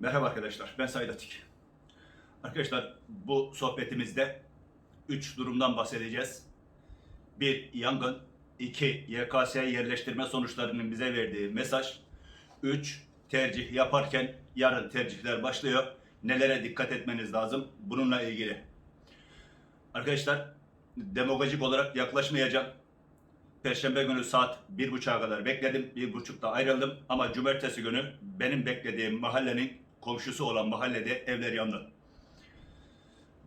Merhaba arkadaşlar, ben Said Atik. Arkadaşlar bu sohbetimizde 3 durumdan bahsedeceğiz. 1. Yangın 2. YKS yerleştirme sonuçlarının bize verdiği mesaj 3. Tercih yaparken yarın tercihler başlıyor. Nelere dikkat etmeniz lazım bununla ilgili. Arkadaşlar demagojik olarak yaklaşmayacağım. Perşembe günü saat bir buçuğa kadar bekledim. Bir buçukta ayrıldım. Ama cumartesi günü benim beklediğim mahallenin komşusu olan mahallede evler yandı.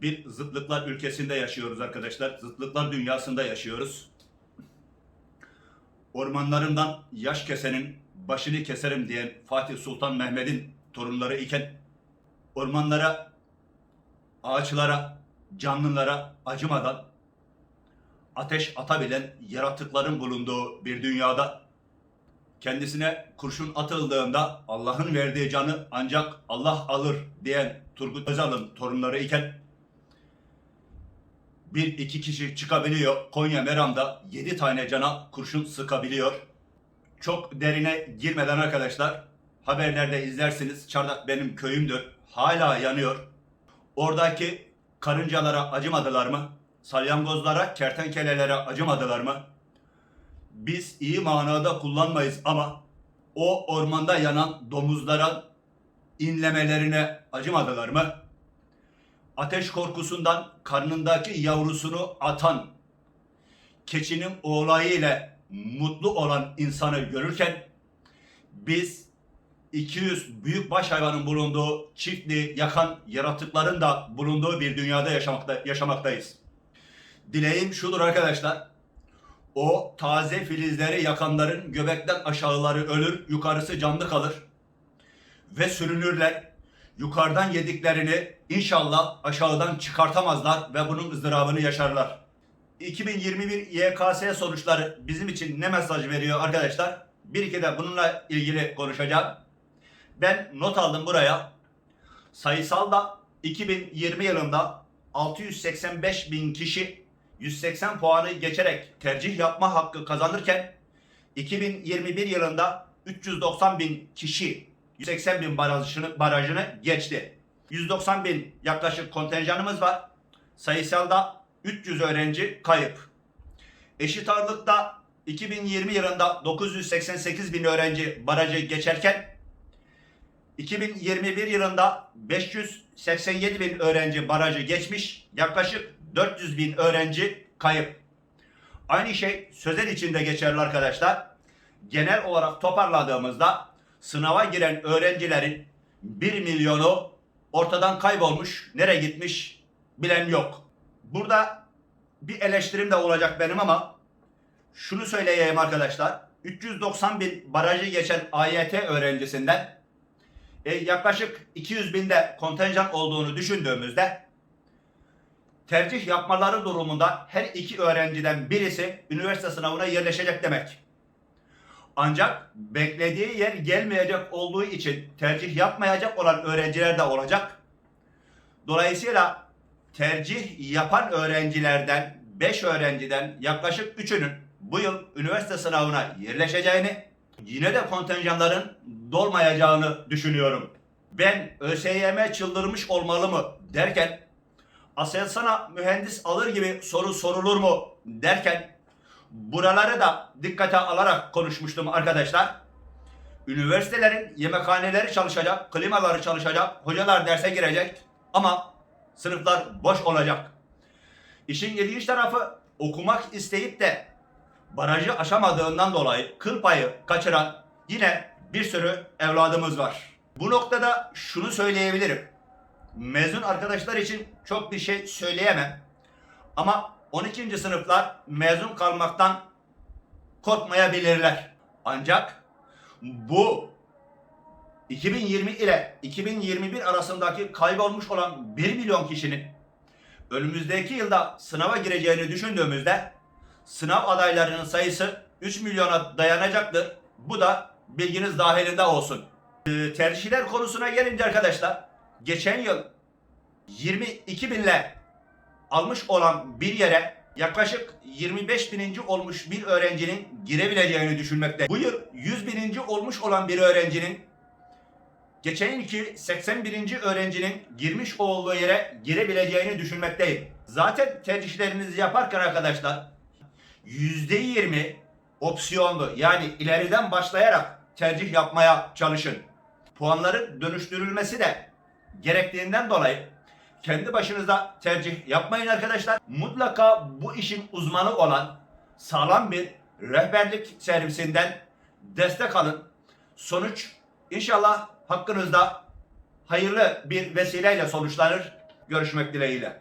Bir zıtlıklar ülkesinde yaşıyoruz arkadaşlar. Zıtlıklar dünyasında yaşıyoruz. Ormanlarından yaş kesenin başını keserim diyen Fatih Sultan Mehmet'in torunları iken ormanlara, ağaçlara, canlılara acımadan ateş atabilen yaratıkların bulunduğu bir dünyada kendisine kurşun atıldığında Allah'ın verdiği canı ancak Allah alır diyen Turgut Özal'ın torunları iken bir iki kişi çıkabiliyor. Konya Meram'da yedi tane cana kurşun sıkabiliyor. Çok derine girmeden arkadaşlar haberlerde izlersiniz. Çardak benim köyümdür. Hala yanıyor. Oradaki karıncalara acımadılar mı? Salyangozlara, kertenkelelere acımadılar mı? Biz iyi manada kullanmayız ama o ormanda yanan domuzlara inlemelerine acımadılar mı? Ateş korkusundan karnındaki yavrusunu atan keçinin oğlayı ile mutlu olan insanı görürken biz 200 büyük baş hayvanın bulunduğu çiftliği yakan yaratıkların da bulunduğu bir dünyada yaşamakta, yaşamaktayız. Dileğim şudur arkadaşlar. O taze filizleri yakanların göbekten aşağıları ölür, yukarısı canlı kalır. Ve sürünürler. Yukarıdan yediklerini inşallah aşağıdan çıkartamazlar ve bunun ızdırabını yaşarlar. 2021 YKS sonuçları bizim için ne mesaj veriyor arkadaşlar? Bir iki de bununla ilgili konuşacağım. Ben not aldım buraya. Sayısalda 2020 yılında 685 bin kişi 180 puanı geçerek tercih yapma hakkı kazanırken 2021 yılında 390 bin kişi 180 bin barajını, barajını geçti. 190 bin yaklaşık kontenjanımız var. Sayısalda 300 öğrenci kayıp. Eşit ağırlıkta 2020 yılında 988 bin öğrenci barajı geçerken 2021 yılında 587 bin öğrenci barajı geçmiş, yaklaşık 400 bin öğrenci kayıp. Aynı şey sözel içinde geçerli arkadaşlar. Genel olarak toparladığımızda sınava giren öğrencilerin 1 milyonu ortadan kaybolmuş, nereye gitmiş bilen yok. Burada bir eleştirim de olacak benim ama şunu söyleyeyim arkadaşlar. 390 bin barajı geçen AYT öğrencisinden e, yaklaşık 200 binde kontenjan olduğunu düşündüğümüzde tercih yapmaları durumunda her iki öğrenciden birisi üniversite sınavına yerleşecek demek. Ancak beklediği yer gelmeyecek olduğu için tercih yapmayacak olan öğrenciler de olacak. Dolayısıyla tercih yapan öğrencilerden 5 öğrenciden yaklaşık 3'ünün bu yıl üniversite sınavına yerleşeceğini, yine de kontenjanların dolmayacağını düşünüyorum. Ben ÖSYM çıldırmış olmalı mı derken Aselsan'a mühendis alır gibi soru sorulur mu derken buraları da dikkate alarak konuşmuştum arkadaşlar. Üniversitelerin yemekhaneleri çalışacak, klimaları çalışacak, hocalar derse girecek ama sınıflar boş olacak. İşin ilginç tarafı okumak isteyip de barajı aşamadığından dolayı kıl payı kaçıran yine bir sürü evladımız var. Bu noktada şunu söyleyebilirim. Mezun arkadaşlar için çok bir şey söyleyemem. Ama 12. sınıflar mezun kalmaktan korkmayabilirler. Ancak bu 2020 ile 2021 arasındaki kaybolmuş olan 1 milyon kişinin önümüzdeki yılda sınava gireceğini düşündüğümüzde sınav adaylarının sayısı 3 milyona dayanacaktır. Bu da bilginiz dahilinde olsun. Ee, tercihler konusuna gelince arkadaşlar geçen yıl 22 binle almış olan bir yere yaklaşık 25 bininci olmuş bir öğrencinin girebileceğini düşünmekte. Bu yıl 100 bininci olmuş olan bir öğrencinin geçen yılki 81. öğrencinin girmiş olduğu yere girebileceğini düşünmekteyim. Zaten tercihlerinizi yaparken arkadaşlar %20 opsiyonlu yani ileriden başlayarak tercih yapmaya çalışın. Puanların dönüştürülmesi de gerektiğinden dolayı kendi başınıza tercih yapmayın arkadaşlar. Mutlaka bu işin uzmanı olan sağlam bir rehberlik servisinden destek alın. Sonuç inşallah hakkınızda hayırlı bir vesileyle sonuçlanır. Görüşmek dileğiyle.